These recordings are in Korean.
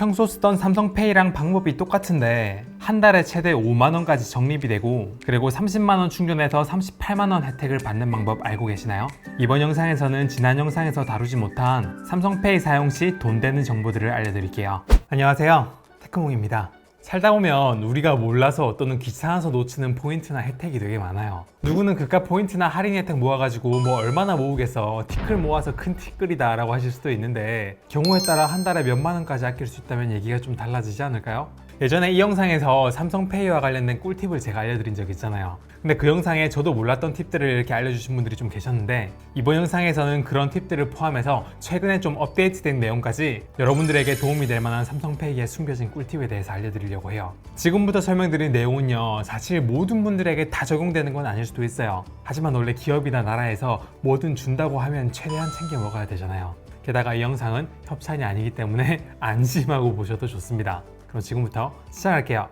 평소 쓰던 삼성페이랑 방법이 똑같은데 한 달에 최대 5만원까지 적립이 되고 그리고 30만원 충전해서 38만원 혜택을 받는 방법 알고 계시나요? 이번 영상에서는 지난 영상에서 다루지 못한 삼성페이 사용 시 돈 되는 정보들을 알려드릴게요. 안녕하세요. 테크몽입니다. 살다 보면 우리가 몰라서 또는 귀찮아서 놓치는 포인트나 혜택이 되게 많아요. 누구는 그깟 포인트나 할인 혜택 모아가지고 뭐 얼마나 모으겠어 티끌 모아서 큰 티끌이다 라고 하실 수도 있는데 경우에 따라 한 달에 몇만 원까지 아낄 수 있다면 얘기가 좀 달라지지 않을까요? 예전에 이 영상에서 삼성페이와 관련된 꿀팁을 제가 알려드린 적 있잖아요. 근데 그 영상에 저도 몰랐던 팁들을 이렇게 알려주신 분들이 좀 계셨는데 이번 영상에서는 그런 팁들을 포함해서 최근에 좀 업데이트된 내용까지 여러분들에게 도움이 될 만한 삼성페이의 숨겨진 꿀팁에 대해서 알려드리려고 해요. 지금부터 설명드린 내용은요 사실 모든 분들에게 다 적용되는 건 아닐 수도 있어요. 하지만 원래 기업이나 나라에서 뭐든 준다고 하면 최대한 챙겨 먹어야 되잖아요. 게다가 이 영상은 협찬이 아니기 때문에 안심하고 보셔도 좋습니다. 그럼 지금부터 시작할게요.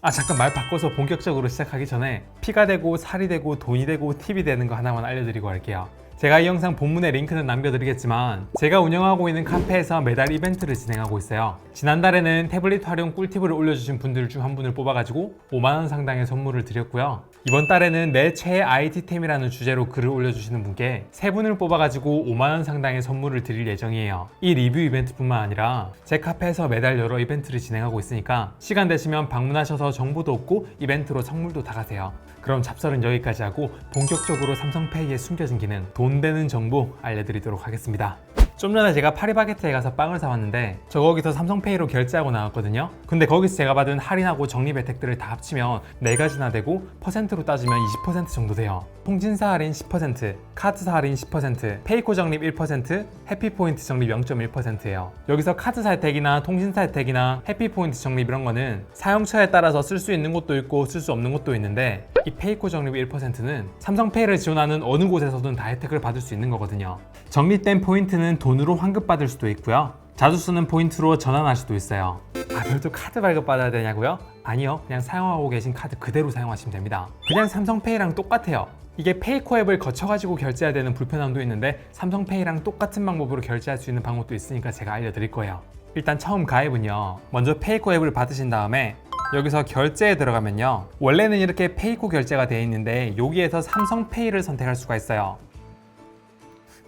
아 잠깐 말 바꿔서 본격적으로 시작하기 전에 피가 되고 살이 되고 돈이 되고 팁이 되는 거 하나만 알려드리고 할게요. 제가 이 영상 본문에 링크는 남겨드리겠지만 제가 운영하고 있는 카페에서 매달 이벤트를 진행하고 있어요. 지난달에는 태블릿 활용 꿀팁을 올려주신 분들 중 한 분을 뽑아가지고 5만원 상당의 선물을 드렸고요. 이번 달에는 내 최애 IT템이라는 주제로 글을 올려주시는 분께 세 분을 뽑아가지고 5만원 상당의 선물을 드릴 예정이에요. 이 리뷰 이벤트뿐만 아니라 제 카페에서 매달 여러 이벤트를 진행하고 있으니까 시간 되시면 방문하셔서 정보도 얻고 이벤트로 선물도 다 가세요. 그럼 잡설은 여기까지 하고 본격적으로 삼성페이의 숨겨진 기능 돈 되는 정보 알려드리도록 하겠습니다. 좀 전에 제가 파리바게트에 가서 빵을 사왔는데 저 거기서 삼성페이로 결제하고 나왔거든요. 근데 거기서 제가 받은 할인하고 적립 혜택들을 다 합치면 4가지나 되고 퍼센트로 따지면 20% 정도 돼요. 통신사 할인 10%, 카드사 할인 10%, 페이코 적립 1%, 해피포인트 적립 0.1%예요. 여기서 카드사 혜택이나 통신사 혜택이나 해피포인트 적립 이런 거는 사용처에 따라서 쓸 수 있는 것도 있고 쓸 수 없는 것도 있는데 이 페이코 적립 1%는 삼성페이를 지원하는 어느 곳에서든 다 혜택을 받을 수 있는 거거든요. 적립된 포인트는 돈 으로 환급받을 수도 있고요. 자주 쓰는 포인트로 전환할 수도 있어요. 아, 별도 카드 발급 받아야 되냐고요? 아니요. 그냥 사용하고 계신 카드 그대로 사용하시면 됩니다. 그냥 삼성페이랑 똑같아요. 이게 페이코 앱을 거쳐가지고 결제해야 되는 불편함도 있는데 삼성페이랑 똑같은 방법으로 결제할 수 있는 방법도 있으니까 제가 알려드릴 거예요. 일단 처음 가입은요. 먼저 페이코 앱을 받으신 다음에 여기서 결제에 들어가면요. 원래는 이렇게 페이코 결제가 되어 있는데 여기에서 삼성페이를 선택할 수가 있어요.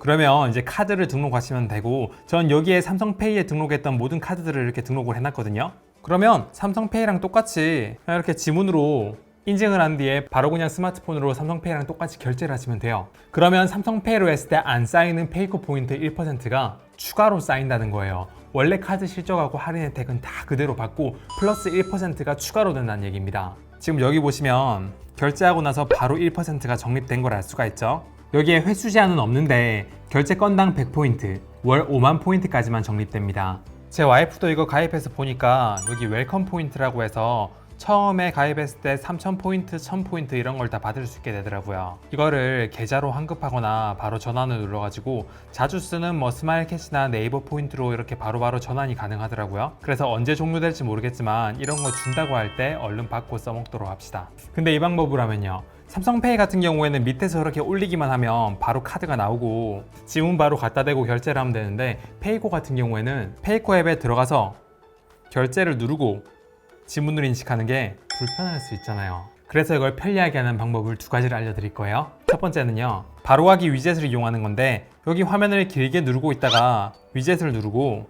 그러면 이제 카드를 등록하시면 되고 전 여기에 삼성페이에 등록했던 모든 카드들을 이렇게 등록을 해놨거든요. 그러면 삼성페이랑 똑같이 이렇게 지문으로 인증을 한 뒤에 바로 그냥 스마트폰으로 삼성페이랑 똑같이 결제를 하시면 돼요. 그러면 삼성페이로 했을 때 안 쌓이는 페이커 포인트 1%가 추가로 쌓인다는 거예요. 원래 카드 실적하고 할인 혜택은 다 그대로 받고 플러스 1%가 추가로 된다는 얘기입니다. 지금 여기 보시면 결제하고 나서 바로 1%가 적립된 걸 알 수가 있죠 여기에 회수 제한은 없는데 결제 건당 100포인트, 월 5만 포인트까지만 적립됩니다. 제 와이프도 이거 가입해서 보니까 여기 웰컴 포인트라고 해서 처음에 가입했을 때 3,000포인트, 1,000포인트 이런 걸 다 받을 수 있게 되더라고요. 이거를 계좌로 환급하거나 바로 전환을 눌러가지고 자주 쓰는 뭐 스마일 캐시나 네이버 포인트로 이렇게 바로바로 전환이 가능하더라고요. 그래서 언제 종료될지 모르겠지만 이런 거 준다고 할 때 얼른 받고 써먹도록 합시다. 근데 이 방법으로 하면요. 삼성페이 같은 경우에는 밑에서 이렇게 올리기만 하면 바로 카드가 나오고 지문 바로 갖다 대고 결제를 하면 되는데 페이코 같은 경우에는 페이코 앱에 들어가서 결제를 누르고 지문으로 인식하는 게 불편할 수 있잖아요. 그래서 이걸 편리하게 하는 방법을 두 가지를 알려드릴 거예요. 첫 번째는요. 바로하기 위젯을 이용하는 건데 여기 화면을 길게 누르고 있다가 위젯을 누르고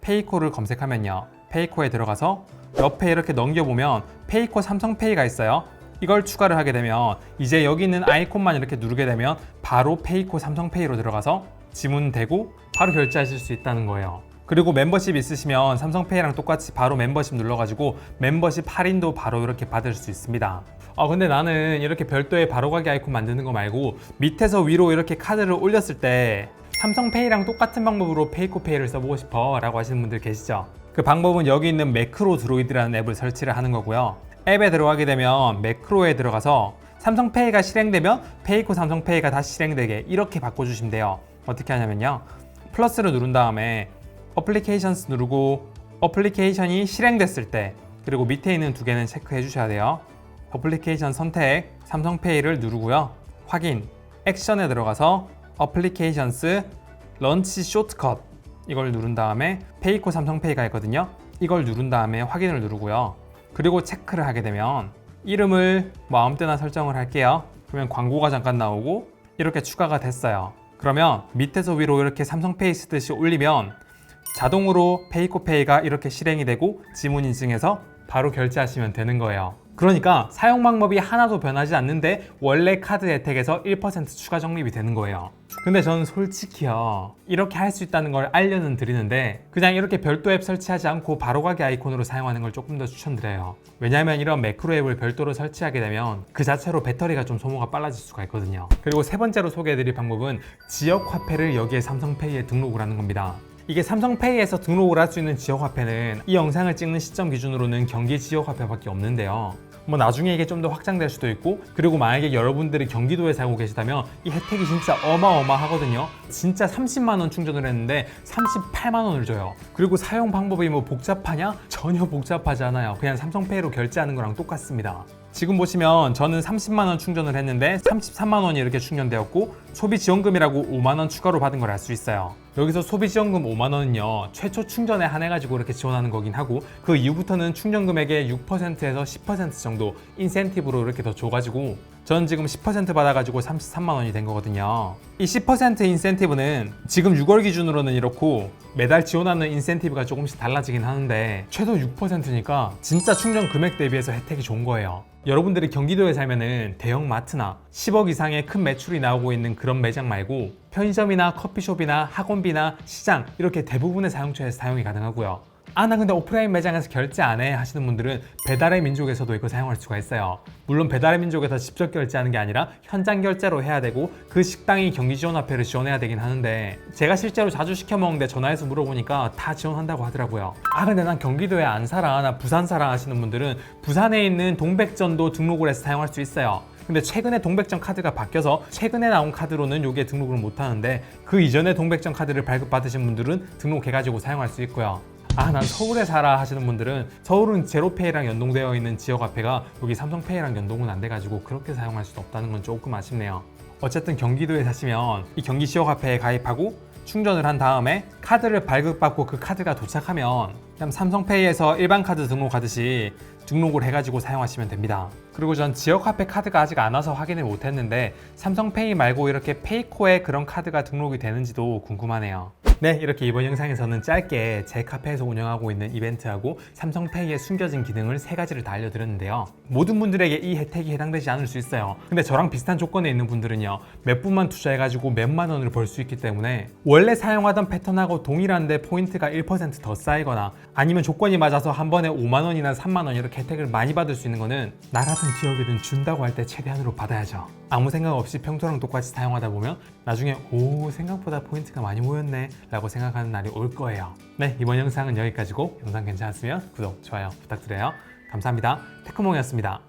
페이코를 검색하면요. 페이코에 들어가서 옆에 이렇게 넘겨보면 페이코 삼성페이가 있어요. 이걸 추가를 하게 되면 이제 여기 있는 아이콘만 이렇게 누르게 되면 바로 페이코 삼성페이로 들어가서 지문 대고 바로 결제하실 수 있다는 거예요. 그리고 멤버십 있으시면 삼성페이랑 똑같이 바로 멤버십 눌러가지고 멤버십 할인도 바로 이렇게 받을 수 있습니다. 아 근데 나는 이렇게 별도의 바로가기 아이콘 만드는 거 말고 밑에서 위로 이렇게 카드를 올렸을 때 삼성페이랑 똑같은 방법으로 페이코페이를 써보고 싶어 라고 하시는 분들 계시죠? 그 방법은 여기 있는 매크로 드로이드라는 앱을 설치를 하는 거고요. 앱에 들어가게 되면 매크로에 들어가서 삼성페이가 실행되면 페이코 삼성페이가 다시 실행되게 이렇게 바꿔주시면 돼요. 어떻게 하냐면요. 플러스를 누른 다음에 어플리케이션스 누르고 어플리케이션이 실행됐을 때 그리고 밑에 있는 두 개는 체크해 주셔야 돼요. 어플리케이션 선택 삼성페이를 누르고요. 확인 액션에 들어가서 어플리케이션스 런치 쇼트컷 이걸 누른 다음에 페이코 삼성페이가 있거든요. 이걸 누른 다음에 확인을 누르고요. 그리고 체크를 하게 되면 이름을 때나 설정을 할게요. 그러면 광고가 잠깐 나오고 이렇게 추가가 됐어요. 그러면 밑에서 위로 이렇게 삼성페이 쓰듯이 올리면 자동으로 페이코페이가 이렇게 실행이 되고 지문 인증해서 바로 결제하시면 되는 거예요. 그러니까 사용 방법이 하나도 변하지 않는데 원래 카드 혜택에서 1% 추가 적립이 되는 거예요. 근데 저는 솔직히요 이렇게 할 수 있다는 걸 알려는 드리는데 그냥 이렇게 별도 앱 설치하지 않고 바로가기 아이콘으로 사용하는 걸 조금 더 추천드려요. 왜냐하면 이런 매크로 앱을 별도로 설치하게 되면 그 자체로 배터리가 좀 소모가 빨라질 수가 있거든요. 그리고 세 번째로 소개해드릴 방법은 지역 화폐를 여기에 삼성페이에 등록을 하는 겁니다. 이게 삼성페이에서 등록을 할 수 있는 지역화폐는 이 영상을 찍는 시점 기준으로는 경기 지역화폐밖에 없는데요. 뭐 나중에 이게 좀 더 확장될 수도 있고 그리고 만약에 여러분들이 경기도에 살고 계시다면 이 혜택이 진짜 어마어마하거든요. 진짜 30만 원 충전을 했는데 38만 원을 줘요. 그리고 사용 방법이 뭐 복잡하냐? 전혀 복잡하지 않아요. 그냥 삼성페이로 결제하는 거랑 똑같습니다. 지금 보시면 저는 30만 원 충전을 했는데 33만 원이 이렇게 충전되었고 소비 지원금이라고 5만 원 추가로 받은 걸 알 수 있어요. 여기서 소비 지원금 5만 원은요 최초 충전에 한해 가지고 이렇게 지원하는 거긴 하고 그 이후부터는 충전 금액의 6%에서 10% 정도 인센티브로 이렇게 더 줘가지고 저는 지금 10% 받아가지고 33만 원이 된 거거든요. 이 10% 인센티브는 지금 6월 기준으로는 이렇고 매달 지원하는 인센티브가 조금씩 달라지긴 하는데 최소 6%니까 진짜 충전 금액 대비해서 혜택이 좋은 거예요. 여러분들이 경기도에 살면은 대형 마트나 10억 이상의 큰 매출이 나오고 있는 그런 매장 말고 편의점이나 커피숍이나 학원비나 시장 이렇게 대부분의 사용처에서 사용이 가능하고요. 아, 나 근데 오프라인 매장에서 결제 안 해 하시는 분들은 배달의 민족에서도 이거 사용할 수가 있어요. 물론 배달의 민족에서 직접 결제하는 게 아니라 현장 결제로 해야 되고 그 식당이 경기 지원화폐를 지원해야 되긴 하는데 제가 실제로 자주 시켜 먹는데 전화해서 물어보니까 다 지원한다고 하더라고요. 아, 근데 난 경기도에 안 살아. 나 부산 살아 하시는 분들은 부산에 있는 동백전도 등록을 해서 사용할 수 있어요. 근데 최근에 동백전 카드가 바뀌어서 최근에 나온 카드로는 여기에 등록을 못 하는데 그 이전에 동백전 카드를 발급받으신 분들은 등록해가지고 사용할 수 있고요. 아, 난 서울에 살아 하시는 분들은 서울은 제로페이랑 연동되어 있는 지역 화폐가 여기 삼성페이랑 연동은 안 돼가지고 그렇게 사용할 수 없다는 건 조금 아쉽네요. 어쨌든 경기도에 사시면 이 경기 지역 화폐에 가입하고 충전을 한 다음에 카드를 발급받고 그 카드가 도착하면 그냥 삼성페이에서 일반 카드 등록하듯이 등록을 해가지고 사용하시면 됩니다. 그리고 전 지역 화폐 카드가 아직 안 와서 확인을 못했는데 삼성페이 말고 이렇게 페이코에 그런 카드가 등록이 되는지도 궁금하네요. 네, 이렇게 이번 영상에서는 짧게 제 카페에서 운영하고 있는 이벤트하고 삼성페이의 숨겨진 기능을 세 가지를 다 알려드렸는데요. 모든 분들에게 이 혜택이 해당되지 않을 수 있어요. 근데 저랑 비슷한 조건에 있는 분들은요, 몇 분만 투자해가지고 몇만 원을 벌 수 있기 때문에 원래 사용하던 패턴하고 동일한데 포인트가 1%더 쌓이거나 아니면 조건이 맞아서 한 번에 5만 원이나 3만 원 이렇게 혜택을 많이 받을 수 있는 거는 나라든 기업이든 준다고 할 때 최대한으로 받아야죠. 아무 생각 없이 평소랑 똑같이 사용하다 보면 나중에 오 생각보다 포인트가 많이 모였네 라고 생각하는 날이 올 거예요. 네 이번 영상은 여기까지고 영상 괜찮았으면 구독, 좋아요 부탁드려요. 감사합니다. 테크몽이었습니다.